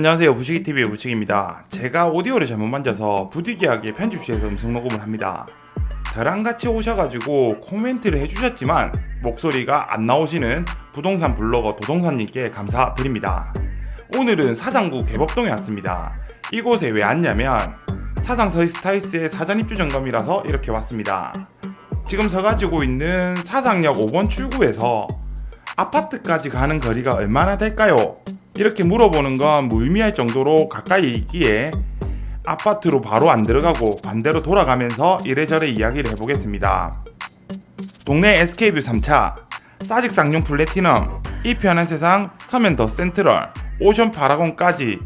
안녕하세요. 부식이TV의 부식입니다. 제가 오디오를 잘못 만져서 부득이하게 편집실에서 음성 녹음을 합니다. 저랑 같이 오셔가지고 코멘트를 해주셨지만 목소리가 안 나오시는 부동산 블로거 도동산님께 감사드립니다. 오늘은 사상구 개법동에 왔습니다. 이곳에 왜 왔냐면 사상 서이스타이스의 사전 입주 점검이라서 이렇게 왔습니다. 지금 서가지고 있는 사상역 5번 출구에서 아파트까지 가는 거리가 얼마나 될까요? 이렇게 물어보는 건 무의미할 정도로 가까이 있기에 아파트로 바로 안 들어가고 반대로 돌아가면서 이래저래 이야기를 해보겠습니다. 동네 SK뷰 3차, 사직 쌍용 플래티넘, 이 편한 세상 서면 더 센트럴, 오션 파라곤까지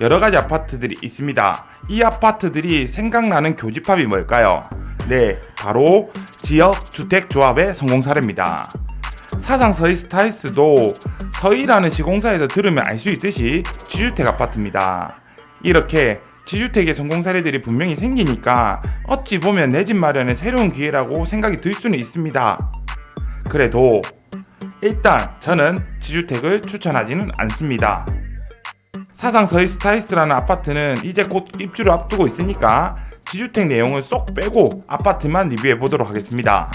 여러 가지 아파트들이 있습니다. 이 아파트들이 생각나는 교집합이 뭘까요? 네, 바로 지역 주택 조합의 성공 사례입니다. 사상 서희 스타이스도 서희라는 시공사에서 들으면 알 수 있듯이 지주택 아파트입니다. 이렇게 지주택의 성공 사례들이 분명히 생기니까 어찌 보면 내 집 마련의 새로운 기회라고 생각이 들 수는 있습니다. 그래도 일단 저는 지주택을 추천하지는 않습니다. 사상 서희 스타이스라는 아파트는 이제 곧 입주를 앞두고 있으니까 지주택 내용을 쏙 빼고 아파트만 리뷰해 보도록 하겠습니다.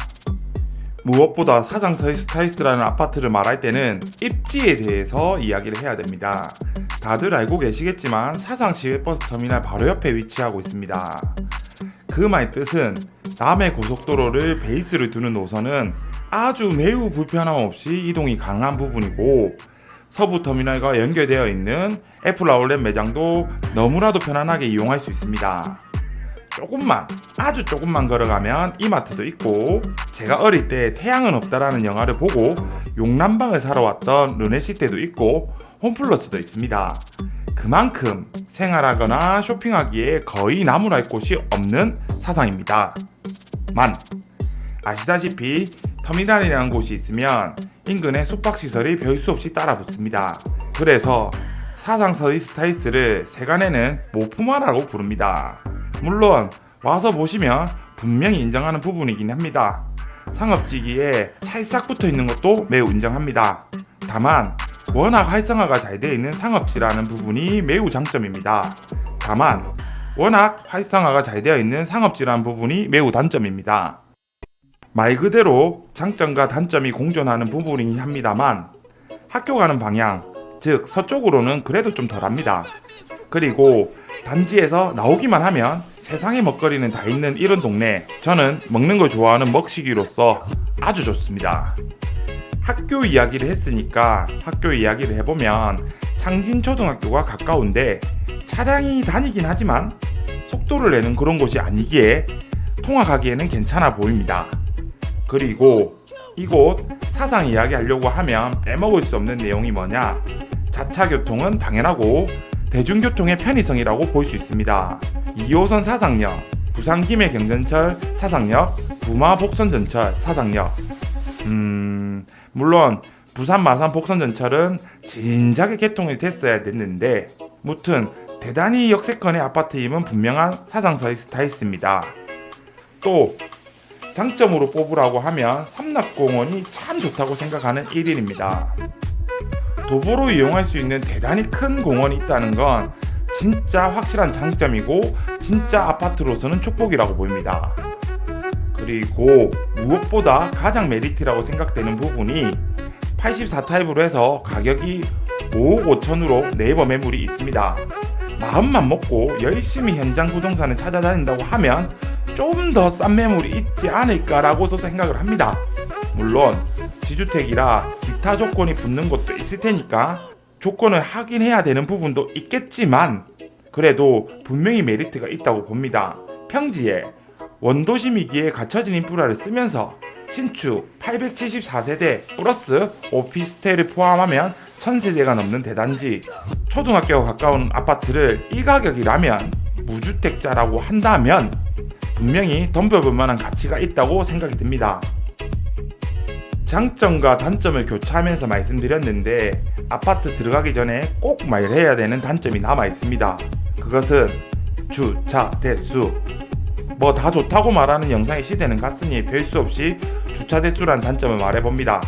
무엇보다 사장 스타이스라는 아파트를 말할 때는 입지에 대해서 이야기를 해야 됩니다. 다들 알고 계시겠지만 사상 시외버스 터미널 바로 옆에 위치하고 있습니다. 그 말 뜻은 남해 고속도로를 베이스를 두는 노선은 아주 매우 불편함 없이 이동이 가능한 부분이고 서부 터미널과 연결되어 있는 애플 아울렛 매장도 너무나도 편안하게 이용할 수 있습니다. 조금만 아주 조금만 걸어가면 이마트도 있고 제가 어릴 때 태양은 없다라는 영화를 보고 용남방을 사러 왔던 르네시대도 있고 홈플러스도 있습니다. 그만큼 생활하거나 쇼핑하기에 거의 나무랄 곳이 없는 사상입니다. 만 아시다시피 터미널이라는 곳이 있으면 인근에 숙박시설이 별 수 없이 따라붙습니다. 그래서 사상 서희 스타이스를 세간에는 모품화라고 부릅니다. 물론 와서 보시면 분명히 인정하는 부분이긴 합니다. 상업지기에 찰싹 붙어 있는 것도 매우 인정합니다. 다만 워낙 활성화가 잘 되어 있는 상업지라는 부분이 매우 장점입니다. 다만 워낙 활성화가 잘 되어 있는 상업지라는 부분이 매우 단점입니다. 말 그대로 장점과 단점이 공존하는 부분이긴 합니다만 학교 가는 방향, 즉 서쪽으로는 그래도 좀 덜합니다. 그리고 단지에서 나오기만 하면 세상의 먹거리는 다 있는 이런 동네 저는 먹는 걸 좋아하는 먹식이로서 아주 좋습니다. 학교 이야기를 했으니까 학교 이야기를 해보면 창진초등학교가 가까운데 차량이 다니긴 하지만 속도를 내는 그런 곳이 아니기에 통학하기에는 괜찮아 보입니다. 그리고 이곳 사상 이야기 하려고 하면 빼먹을 수 없는 내용이 뭐냐 자차 교통은 당연하고 대중교통의 편의성이라고 볼 수 있습니다. 2호선 사상역, 부산 김해 경전철 사상역, 부마 복선 전철 사상역. 음, 물론 부산 마산 복선 전철은 진작에 개통이 됐어야 됐는데 무튼 대단히 역세권의 아파트임은 분명한 사상서의 스타일스입니다. 또 장점으로 뽑으라고 하면 삼락공원이 참 좋다고 생각하는 1일입니다. 도보로 이용할 수 있는 대단히 큰 공원이 있다는 건 진짜 확실한 장점이고 진짜 아파트로서는 축복이라고 보입니다. 그리고 무엇보다 가장 메리트라고 생각되는 부분이 84타입으로 해서 가격이 5억 5천으로 네이버 매물이 있습니다. 마음만 먹고 열심히 현장 부동산을 찾아다닌다고 하면 좀 더 싼 매물이 있지 않을까라고도 생각을 합니다. 물론 지주택이라 기타 조건이 붙는 것도 있을 테니까 조건을 확인해야 되는 부분도 있겠지만 그래도 분명히 메리트가 있다고 봅니다. 평지에 원도심이기에 갖춰진 인프라를 쓰면서 신축 874세대 플러스 오피스텔을 포함하면 1000세대가 넘는 대단지 초등학교가 가까운 아파트를 이 가격이라면 무주택자라고 한다면 분명히 덤벼볼 만한 가치가 있다고 생각이 듭니다. 장점과 단점을 교차하면서 말씀드렸는데 아파트 들어가기 전에 꼭 말해야 되는 단점이 남아 있습니다. 그것은 주차 대수. 뭐 다 좋다고 말하는 영상의 시대는 갔으니 별 수 없이 주차 대수란 단점을 말해봅니다.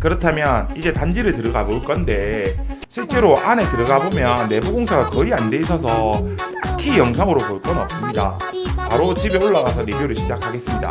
그렇다면 이제 단지를 들어가 볼 건데 실제로 안에 들어가 보면 내부 공사가 거의 안 돼 있어서 딱히 영상으로 볼 건 없습니다. 바로 집에 올라가서 리뷰를 시작하겠습니다.